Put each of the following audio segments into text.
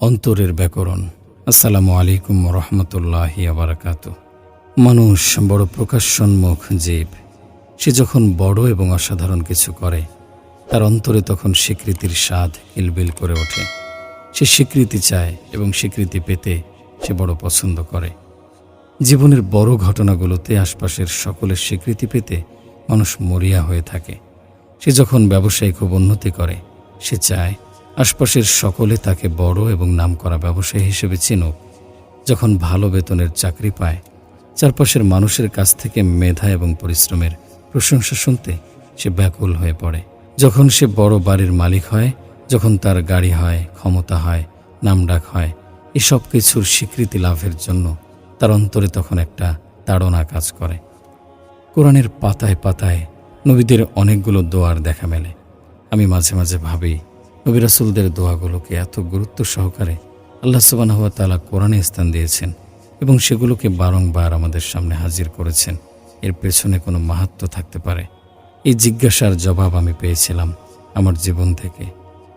অন্তরের ব্যাকরণ। আসসালামু আলাইকুম রহমতুল্লাহ আবরাকাত মানুষ বড় প্রকাশোন্মুখ জীব। সে যখন বড় এবং অসাধারণ কিছু করে, তার অন্তরে তখন স্বীকৃতির স্বাদ কিলবিল করে ওঠে। সে স্বীকৃতি চায় এবং স্বীকৃতি পেতে সে বড় পছন্দ করে। জীবনের বড় ঘটনাগুলোতে আশপাশের সকলের স্বীকৃতি পেতে মানুষ মরিয়া হয়ে থাকে। সে যখন ব্যবসায় খুব উন্নতি করে, সে চায় আশপাশের সকলে তাকে বড় এবং নামকরা ব্যবসায়ী হিসেবে চিনুক। যখন ভালো বেতনের চাকরি পায়, চারপাশের মানুষের কাছ থেকে মেধা এবং পরিশ্রমের প্রশংসা শুনতে সে ব্যাকুল হয়ে পড়ে। যখন সে বড় বাড়ির মালিক হয়, যখন তার গাড়ি হয়, ক্ষমতা হয়, নামডাক হয়, এসব কিছুর স্বীকৃতি লাভের জন্য তার অন্তরে তখন একটা তাড়না কাজ করে। কোরআনের পাতায় পাতায় নবীদের অনেকগুলো দোয়ার দেখা মেলে। আমি মাঝে মাঝে ভাবি নবী রাসুলদের দোয়াগুলোকে এত গুরুত্ব সহকারে আল্লাহ সুবাহ তালা কোরআনে স্থান দিয়েছেন এবং সেগুলোকে বারংবার আমাদের সামনে হাজির করেছেন। এর পেছনে কোনো মাহাত্ম থাকতে পারে। এই জিজ্ঞাসার জবাব আমি পেয়েছিলাম আমার জীবন থেকে।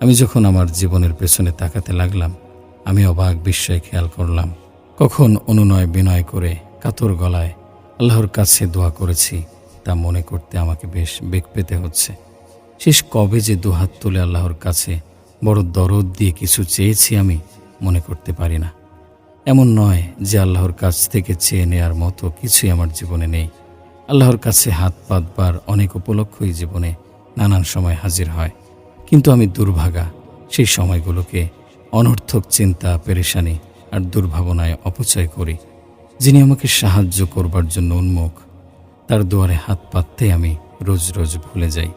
আমি যখন আমার জীবনের পেছনে তাকাতে লাগলাম, আমি অবাক বিস্ময়ে খেয়াল করলাম। কখন অনুনয় বিনয় করে কাতর গলায় আল্লাহর কাছে দোয়া করেছি তা মনে করতে আমাকে বেশ বেগ পেতে হচ্ছে। শেষ কবে যে দুহাত তুলে আল্লাহর কাছে বড় দরদ দিয়ে কিছু চেয়েছি আমি মনে করতে পারি না। এমন নয় যে আল্লাহর কাছ থেকে চেয়ে নেয়ার মতো কিছুই আমার জীবনে নেই। আল্লাহর কাছে হাত পাতবার অনেক উপলক্ষই জীবনে নানান সময় হাজির হয়। কিন্তু আমি দুর্ভাগা, সেই সময়গুলোকে অনর্থক চিন্তা, পেরেশানি আর দুর্ভাবনায় অপচয় করি, যিনি আমাকে সাহায্য করবার জন্য উন্মুখ। তার দুয়ারে হাত পাততে আমি রোজ রোজ ভুলে যাই।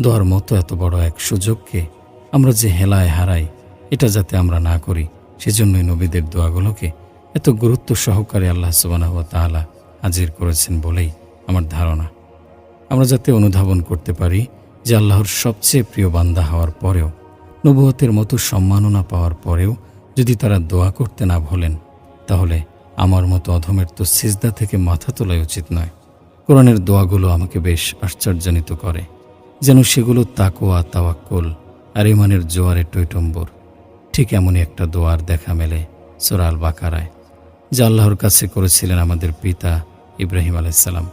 দোয়ার মতো এত বড় এক সুযোগকে আমরা যে হেলায় হারাই, এটা যাতে আমরা না করি, সেজন্যই নবীদের দোয়াগুলোকে এত গুরুত্ব সহকারে আল্লাহ সুবানাহ তাআলা হাজির করেছেন বলেই আমার ধারণা। আমরা যাতে অনুধাবন করতে পারি যে আল্লাহর সবচেয়ে প্রিয় বান্দা হওয়ার পরেও, নবুয়তের মতো সম্মাননা পাওয়ার পরেও যদি তারা দোয়া করতে না ভোলেন, তাহলে আমার মতো অধমের তো সিজদা থেকে মাথা তোলাই উচিত নয়। কোরআনের দোয়াগুলো আমাকে বেশ আশ্চর্যান্বিত করে। যেন সেগুলো তাকোয়া তাওয়াক্কুল আর ইমানের জোয়ারে টৈটম্বর। ঠিক এমনই একটা দোয়ার দেখা মেলে সোরাল বাকারায় যা আল্লাহর কাছে করেছিলেন আমাদের পিতা ইব্রাহিম আলাইসাল্লাম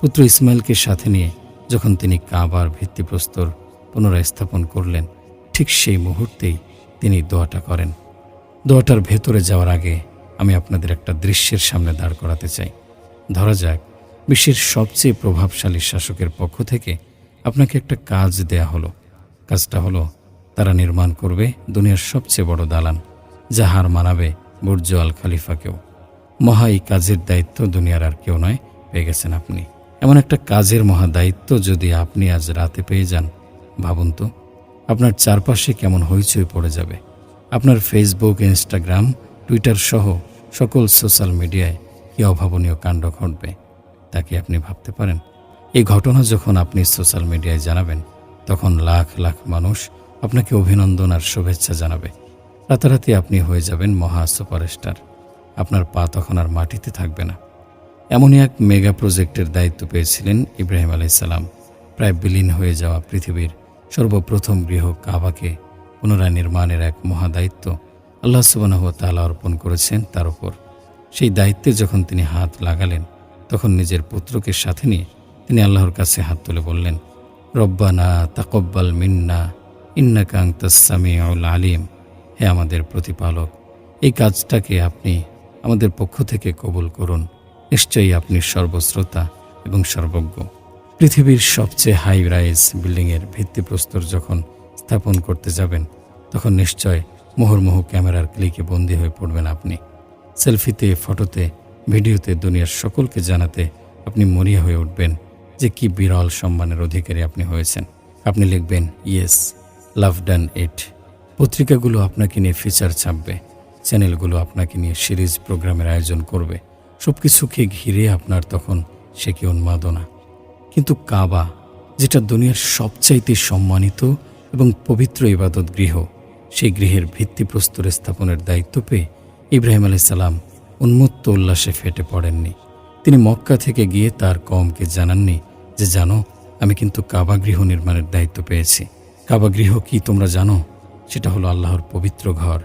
পুত্র ইসমাইলকে সাথে নিয়ে যখন তিনি কাবার ভিত্তিপ্রস্তর পুনরায় স্থাপন করলেন, ঠিক সেই মুহূর্তেই তিনি দোয়াটা করেন। দোয়াটার ভেতরে যাওয়ার আগে আমি আপনাদের একটা দৃশ্যের সামনে দাঁড় করাতে চাই। ধরা যাক বিশ্বের সবচেয়ে প্রভাবশালী শাসকের পক্ষ থেকে আপনাকে একটা কাজ দেয়া হলো। কাজটা হলো, তারা নির্মাণ করবে দুনিয়ার সবচেয়ে বড় দালান, যা হার মানাবে বুর্জ আল খালিফাকেও। মহা এই কাজের দায়িত্ব দুনিয়ার আর কেউ নয়, পেয়ে গেছেন আপনি। এমন একটা কাজের মহা দায়িত্ব যদি আপনি আজ রাতে পেয়ে যান, ভাবুন তো, আপনার চারপাশে কেমন হইচই পড়ে যাবে। আপনার ফেসবুক, ইনস্টাগ্রাম, টুইটার সহ সকল সোশ্যাল মিডিয়ায় কী অভাবনীয় কাণ্ড ঘটবে তাকে আপনি ভাবতে পারেন? এই ঘটনা যখন আপনি সোশ্যাল মিডিয়ায় জানাবেন, তখন লাখ লাখ মানুষ আপনাকে অভিনন্দন আর শুভেচ্ছা জানাবে। রাতারাতি আপনি হয়ে যাবেন মহা সুপারস্টার। আপনার পা তখন আর মাটিতে থাকবে না। এমনই এক মেগা প্রজেক্টের দায়িত্ব পেয়েছিলেন ইব্রাহিম আলাইসাল্লাম প্রায় বিলীন হয়ে যাওয়া পৃথিবীর সর্বপ্রথম গৃহ কাবাকে পুনরায় নির্মাণের এক মহা দায়িত্ব আল্লাহ সুবানাহ তালা অর্পণ করেছেন তার উপর। সেই দায়িত্বে যখন তিনি হাত লাগালেন, তখন নিজের পুত্রকে সাথে নিয়ে তিনি আল্লাহর কাছে হাত তুলে বললেন, রব্বানা তাকব্বাল মিন্না ইন্না কাংতাসামিউল আলিম। হে আমাদের প্রতিপালক, এই কাজটাকে আপনি আমাদের পক্ষ থেকে কবুল করুন। নিশ্চয়ই আপনি সর্বশ্রোতা এবং সর্বজ্ঞ। পৃথিবীর সবচেয়ে হাই রাইজ বিল্ডিংয়ের ভিত্তিপ্রস্তর যখন স্থাপন করতে যাবেন, তখন নিশ্চয় মুহুর্মুহু ক্যামেরার ক্লিকে বন্দী হয়ে পড়বেন আপনি। সেলফিতে, ফটোতে, ভিডিওতে দুনিয়ার সকলকে জানাতে আপনি মরিয়া হয়ে উঠবেন। যে কি বিরল সম্মানের অধিকারী আপনি হয়েছেন। আপনি লিখবেন, ইয়েস, লাভ ডান ইট। পত্রিকাগুলো আপনাকে নিয়ে ফিচার ছাপবে, চ্যানেলগুলো আপনাকে নিয়ে সিরিজ প্রোগ্রামের আয়োজন করবে। সব কিছুকে ঘিরে আপনার তখন সে কি উন্মাদনা। কিন্তু কাবা, যেটা দুনিয়ার সবচাইতে সম্মানিত এবং পবিত্র ইবাদত গৃহ, সেই গৃহের ভিত্তিপ্রস্তর স্থাপনের দায়িত্ব পেয়ে ইব্রাহিম আলাইসাল্লাম উন্মত্ত উল্লাসে ফেটে পড়েননি। তিনি মক্কা থেকে গিয়ে তার কমকে জানাননি যে জানো, আমি কিন্তু কাবা গৃহ নির্মাণের দায়িত্ব পেয়েছি। কাবা গৃহ কি তোমরা জানো? সেটা হলো আল্লাহর পবিত্র ঘর।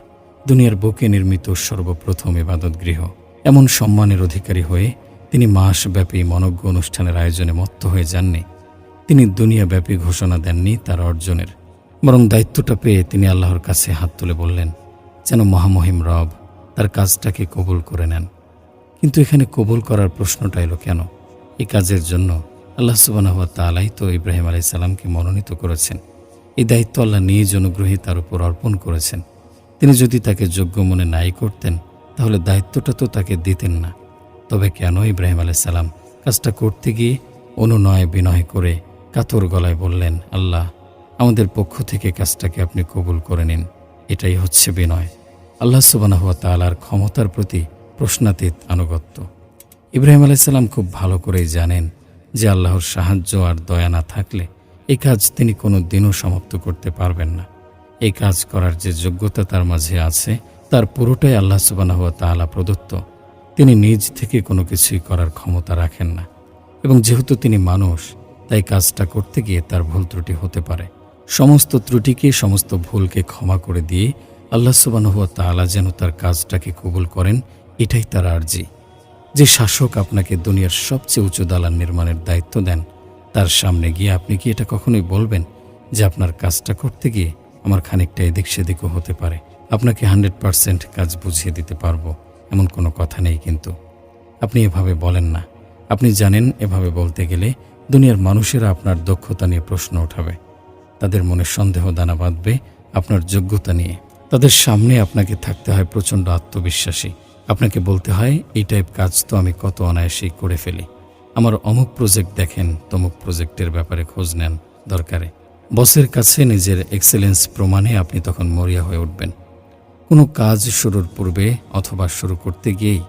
দুনিয়ার বুকে নির্মিত সর্বপ্রথম ইবাদত গৃহ। এমন সম্মানের অধিকারী হয়ে তিনি মাসব্যাপী মনজ্ঞ অনুষ্ঠানের আয়োজনে মত্ত হয়ে যাননি। তিনি দুনিয়াব্যাপী ঘোষণা দেননি তার অর্জনের। বরং দায়িত্বটা পেয়ে তিনি আল্লাহর কাছে হাত তুলে বললেন, যেন মহামহিম রব তার কাজটাকে কবুল করে নেন। কিন্তু এখানে কবুল করার প্রশ্নটা এলো কেন? এই কাজের জন্য আল্লাহ সুবানাহ তালাই তো ইব্রাহিম আলাই সালামকে মনোনীত করেছেন। এই দায়িত্ব আল্লাহ নিজ অনুগ্রহী তার উপর অর্পণ করেছেন। তিনি যদি তাকে যোগ্য মনে নাই করতেন, তাহলে দায়িত্বটা তো তাকে দিতেন না। তবে কেন ইব্রাহিম আলাই সালাম কাজটা করতে গিয়ে অনুনয় বিনয় করে কাতর গলায় বললেন, আল্লাহ, আমাদের পক্ষ থেকে কাজটাকে আপনি কবুল করে নিন। এটাই হচ্ছে বিনয়। আল্লাহ সুবানাহ তালার ক্ষমতার প্রতি প্রশ্নাতীত আনুগত্য। ইব্রাহিম আলাইসাল্লাম খুব ভালো করেই জানেন যে আল্লাহর সাহায্য আর দয়া না থাকলে এই কাজ তিনি কোনো দিনও সমাপ্ত করতে পারবেন না। এই কাজ করার যে যোগ্যতা তার মাঝে আছে, তার পুরোটাই আল্লাহ সুবানাহ তাআলা প্রদত্ত। তিনি নিজ থেকে কোনো কিছুই করার ক্ষমতা রাখেন না। এবং যেহেতু তিনি মানুষ, তাই কাজটা করতে গিয়ে তার ভুল ত্রুটি হতে পারে। সমস্ত ত্রুটিকে, সমস্ত ভুলকে ক্ষমা করে দিয়ে আল্লাহ সুবানহ তাআলা যেন তার কাজটাকে কবুল করেন, এটাই তার আর্জি। যে শাসক আপনাকে দুনিয়ার সবচেয়ে উঁচু দালান নির্মাণের দায়িত্ব দেন, তার সামনে গিয়ে আপনি কি এটা কখনোই বলবেন যে আপনার কাজটা করতে গিয়ে আমার খানিকটা এদিক সেদিকও হতে পারে? আপনাকে হান্ড্রেড পারসেন্ট কাজ বুঝিয়ে দিতে পারব, এমন কোনো কথা নেই কিন্তু। আপনি এভাবে বলেন না। আপনি জানেন এভাবে বলতে গেলে দুনিয়ার মানুষেরা আপনার দক্ষতা নিয়ে প্রশ্ন উঠাবে তাদের মনে সন্দেহ দানা বাঁধবে আপনার যোগ্যতা নিয়ে। তাদের সামনে আপনাকে থাকতে হয় প্রচণ্ড আত্মবিশ্বাসী। আপনাকে বলতে হয়, এই টাইপ কাজ তো আমি কত অনায়াসেই করে ফেলি। আমার অমুক প্রজেক্ট দেখেন, তমুক প্রজেক্টের ব্যাপারে খোঁজ নেন, দরকারে। বসের কাছে নিজের এক্সেলেন্স প্রমাণে আপনি তখন মরিয়া হয়ে উঠবেন। কোনো কাজ শুরুর পূর্বে অথবা শুরু করতে গিয়েই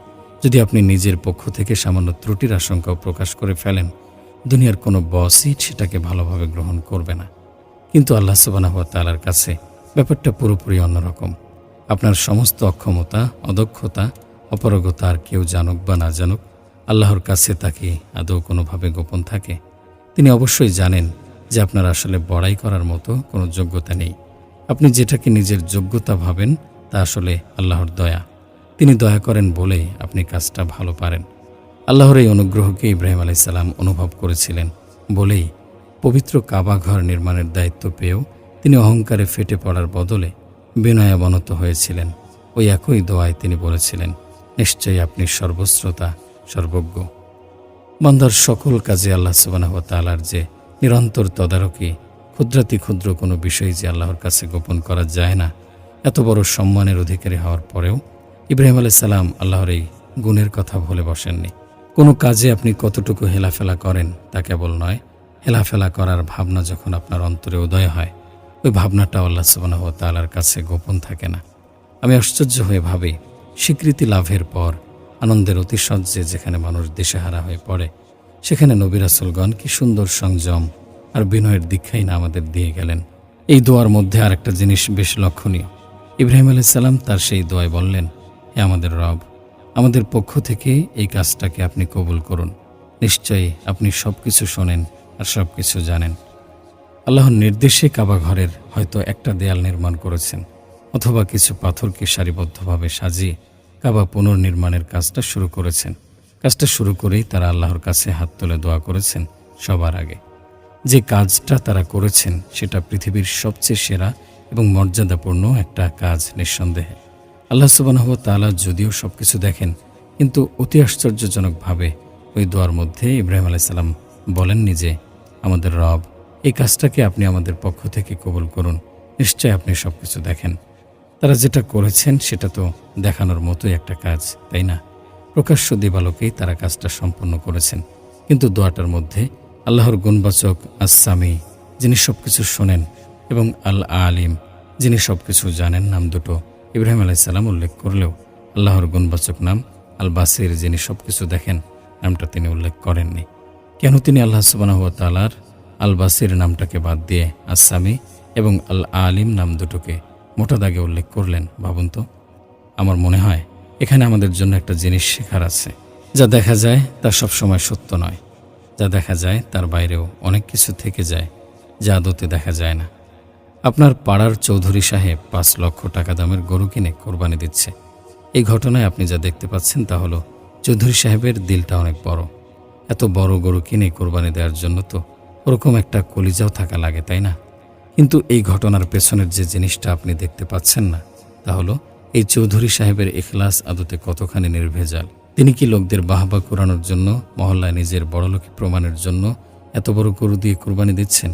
যদি আপনি নিজের পক্ষ থেকে সামান্য ত্রুটির আশঙ্কাও প্রকাশ করে ফেলেন, দুনিয়ার কোনো বসই সেটাকে ভালোভাবে গ্রহণ করবে না। কিন্তু আল্লাহ সুবানাহ তালার কাছে ব্যাপারটা পুরোপুরি অন্যরকম। আপনার সমস্ত অক্ষমতা, অদক্ষতা অপারগতা আর কেউ জানুক বা না জানুক, আল্লাহর কাছে তাকে আদৌ কোনোভাবে গোপন থাকে। তিনি অবশ্যই জানেন যে আপনার আসলে বড়াই করার মতো কোনো যোগ্যতা নেই। আপনি যেটাকে নিজের যোগ্যতা ভাবেন, তা আসলে আল্লাহর দয়া। তিনি দয়া করেন বলেই আপনি কাজটা ভালো পারেন। আল্লাহর এই অনুগ্রহকে ইব্রাহিম আলাইসাল্লাম অনুভব করেছিলেন। বলেই পবিত্র কাবা ঘর নির্মাণের দায়িত্ব পেয়েও তিনি অহংকারে ফেটে পড়ার বদলে বিনয়াবনত হয়েছিলেন। ওই একই দোয়ায় তিনি বলেছিলেন নিশ্চয়ই আপনি সর্বশ্রোতা, সর্বজ্ঞ। বান্দার সকল কাজে আল্লাহ সুবানাহ তালার যে নিরন্তর তদারকি, ক্ষুদ্রাতি ক্ষুদ্র কোনো বিষয় যে আল্লাহর কাছে গোপন করা যায় না, এত বড় সম্মানের অধিকারী হওয়ার পরেও ইব্রাহিম আলাই সালাম আল্লাহর এই গুণের কথা ভুলে বসেননি। কোনো কাজে আপনি কতটুকু হেলাফেলা করেন তা কেবল নয়, হেলাফেলা করার ভাবনা যখন আপনার অন্তরে উদয় হয়, ওই ভাবনাটা আল্লাহ সুবানাহ তালার কাছে গোপন থাকে না। আমি আশ্চর্য হয়ে ভাবি স্বীকৃতি লাভের পর, আনন্দের অতিশয্যে যেখানে মানুষ দিশেহারা হয়ে পড়ে, সেখানে নবিরাসুলগণ কি সুন্দর সংযম আর বিনয়ের দীক্ষাই না আমাদের দিয়ে গেলেন। এই দোয়ার মধ্যে আর একটা জিনিস বেশ লক্ষণীয়। ইব্রাহিম আলাইসাল্লাম তার সেই দোয়ায় বললেন, হে আমাদের রব, আমাদের পক্ষ থেকে এই কাজটাকে আপনি কবুল করুন। নিশ্চয়ই আপনি সব কিছু শোনেন আর সব কিছু জানেন। আল্লাহর নির্দেশে কাবা ঘরের হয়তো একটা দেয়াল নির্মাণ করেছেন, অথবা কিছু পাথরকে সারিবদ্ধভাবে সাজিয়ে কাবা পুনর্নির্মাণের কাজটা শুরু করেছেন। কাজটা শুরু করেই তারা আল্লাহর কাছে হাত তুলে দোয়া করেছেন সবার আগে। যে কাজটা তারা করেছেন, সেটা পৃথিবীর সবচেয়ে সেরা এবং মর্যাদাপূর্ণ একটা কাজ নিঃসন্দেহে। আল্লাহ সুবানাহ তালা যদিও সব কিছু দেখেন, কিন্তু অতি আশ্চর্যজনকভাবে ওই দোয়ার মধ্যে ইব্রাহিম আলাইসাল্লাম বলেননি যে, আমাদের রব, এই কাজটাকে আপনি আমাদের পক্ষ থেকে কবুল করুন। নিশ্চয় আপনি সব কিছু দেখেন। তারা যেটা করেছেন সেটা তো দেখানোর মতোই একটা কাজ, তাই না? প্রকাশ্য দিবালোকেই তারা কাজটা সম্পন্ন করেছেন। কিন্তু দোয়াটার মধ্যে আল্লাহর গুণবাচক আসামি যিনি সব কিছু শোনেন, এবং আল আলিম যিনি সব কিছু জানেন, নাম দুটো ইব্রাহিম আলাইসাল্লাম উল্লেখ করলেও আল্লাহর গুণবাচক নাম আল বাসির যিনি সব কিছু দেখেন, নামটা তিনি উল্লেখ করেননি। কেন তিনি আল্লাহ সুবানাহ তালার আল বাসির নামটাকে বাদ দিয়ে আসামি এবং আল আলিম নাম দুটোকে মোটা দাগে উল্লেখ করলেন ভাবুন তো, আমার মনে হয় এখানে আমাদের জন্য একটা জিনিস শেখার আছে। যা দেখা যায় তা সবসময় সত্য নয়। যা দেখা যায় তার বাইরেও অনেক কিছু থেকে যায়, যা আদতে দেখা যায় না। আপনার পাড়ার চৌধুরী সাহেব পাঁচ লক্ষ টাকা দামের গরু কিনে কোরবানি দিচ্ছে। এই ঘটনায় আপনি যা দেখতে পাচ্ছেন তা হলো চৌধুরী সাহেবের দিলটা অনেক বড়। এত বড় গরু কিনে কোরবানি দেওয়ার জন্য তো ওরকম একটা কলিজাও থাকা লাগে, তাই না? কিন্তু এই ঘটনার পেছনের যে জিনিসটা আপনি দেখতে পাচ্ছেন না, তা হলো এই চৌধুরী সাহেবের এখলাস আদতে কতখানি নির্ভেজাল। তিনি কি লোকদের বাহবা কোরানোর জন্য, মহল্লায় নিজের বড়লোকি প্রমাণের জন্য এত বড় গরু দিয়ে কোরবানি দিচ্ছেন?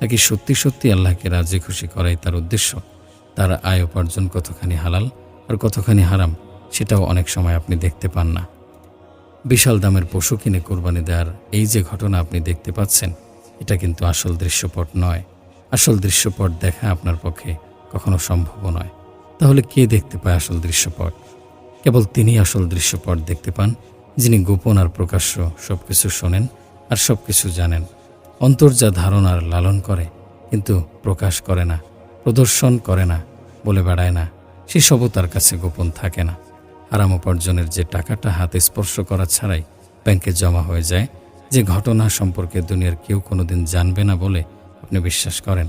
নাকি সত্যি সত্যি আল্লাহকে রাজি খুশি করাই তার উদ্দেশ্য? তার আয় উপার্জন কতখানি হালাল আর কতখানি হারাম, সেটাও অনেক সময় আপনি দেখতে পান না। বিশাল দামের পশু কিনে কোরবানি দেওয়ার এই যে ঘটনা আপনি দেখতে পাচ্ছেন, এটা কিন্তু আসল দৃশ্যপট নয়। আসল দৃশ্যপট দেখা আপনার পক্ষে কখনো সম্ভব নয়। তাহলে কে দেখতে পায় আসল দৃশ্যপট? কেবল তিনি আসল দৃশ্যপট দেখতে পান, যিনি গোপন আর প্রকাশ্য সব কিছু শোনেন আর সব কিছু জানেন। অন্তর যা ধারণার লালন করে, কিন্তু প্রকাশ করে না, প্রদর্শন করে না, বলে বেড়ায় না সেসবও তার কাছে গোপন থাকে না। আরাম উপার্জনের যে টাকাটা হাতে স্পর্শ করা ছাড়াই ব্যাংকে জমা হয়ে যায়, যে ঘটনা সম্পর্কে দুনিয়ার কেউ কোনোদিন জানবে না বলে আপনি বিশ্বাস করেন,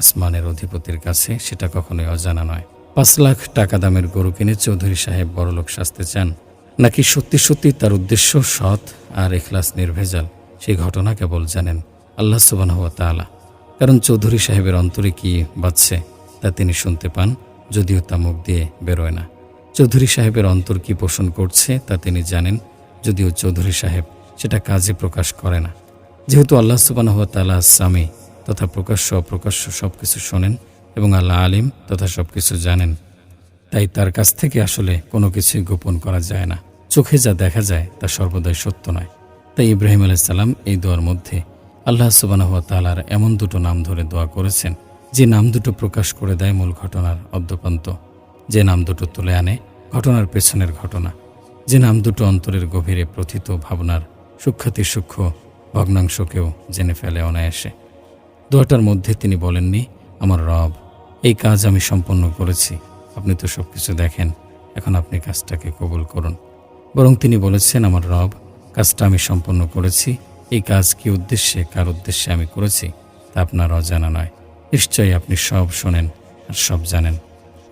আসমানের অধিপতির কাছে সেটা কখনোই অজানা নয়। পাঁচ লাখ টাকা দামের গরু কিনে চৌধুরী সাহেব বড়লোক সাজতে চান। নাকি সত্যি সত্যি তার উদ্দেশ্য সৎ আর এখলাস নির্ভেজাল? সেই ঘটনা কেবল জানেন আল্লাহ সুবান হওয়া তালা কারণ চৌধুরী সাহেবের অন্তরে কি বাজছে তা তিনি শুনতে পান, যদিও তা মুখ দিয়ে বেরোয় না। চৌধুরী সাহেবের অন্তর কি পোষণ করছে, তা তিনি জানেন, যদিও চৌধুরী সাহেব সেটা কাজে প্রকাশ করে না। যেহেতু আল্লাহ সুবান হওয়া তালা স্বামী তথা প্রকাশ্য অপ্রকাশ্য সব কিছু শোনেন এবং আল্লাহ আলিম তথা সব কিছু জানেন। তাই তার কাছ থেকে আসলে কোনো কিছুই গোপন করা যায় না। চোখে যা দেখা যায় তা সর্বদাই সত্য নয়। তাই ইব্রাহিম আলাইসাল্লাম এই দোয়ার মধ্যে আল্লাহ সুবানাহ তালার এমন দুটো নাম ধরে দোয়া করেছেন, যে নাম দুটো প্রকাশ করে দেয় মূল ঘটনার অদ্যপান্ত যে নাম দুটো তুলে আনে ঘটনার পেছনের ঘটনা। যে নাম দুটো অন্তরের গভীরে প্রথিত ভাবনার সূক্ষাতি সূক্ষ্ম ভগ্নাংশকেও জেনে ফেলে অনায়াসে। দোয়াটার মধ্যে তিনি বলেননি, আমার রব, এই কাজ আমি সম্পন্ন করেছি। আপনি তো সব কিছু দেখেন, এখন আপনি কাজটাকে কবুল করুন। বরং তিনি বলেছেন, আমার রব, কাজটা আমি সম্পন্ন করেছি, এই কাজ কি উদ্দেশ্যে, কার উদ্দেশ্যে আমি করেছি, তা আপনার অজানা নয়। নিশ্চয়ই আপনি সব শোনেন আর সব জানেন।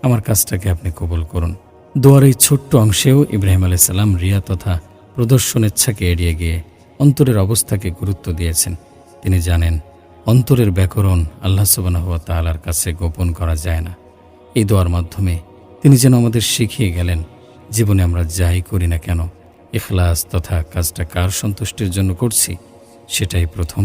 আমার কাজটাকে আপনি কবুল করুন। দোয়ার এই ছোট্ট অংশেও ইব্রাহিম আলাইসাল্লাম রিয়া তথা প্রদর্শনেচ্ছাকে এড়িয়ে গিয়ে অন্তরের অবস্থাকে গুরুত্ব দিয়েছেন। তিনি জানেন অন্তরের ব্যাকরণ আল্লাহ সুবাহ তালার কাছে গোপন করা যায় না। এই দোয়ার মাধ্যমে তিনি যেন আমাদের শিখিয়ে গেলেন, জীবনে আমরা যাই করি না কেন এখলাস তথা কাজটা কার সন্তুষ্টির জন্য করছি, সেটাই প্রথম।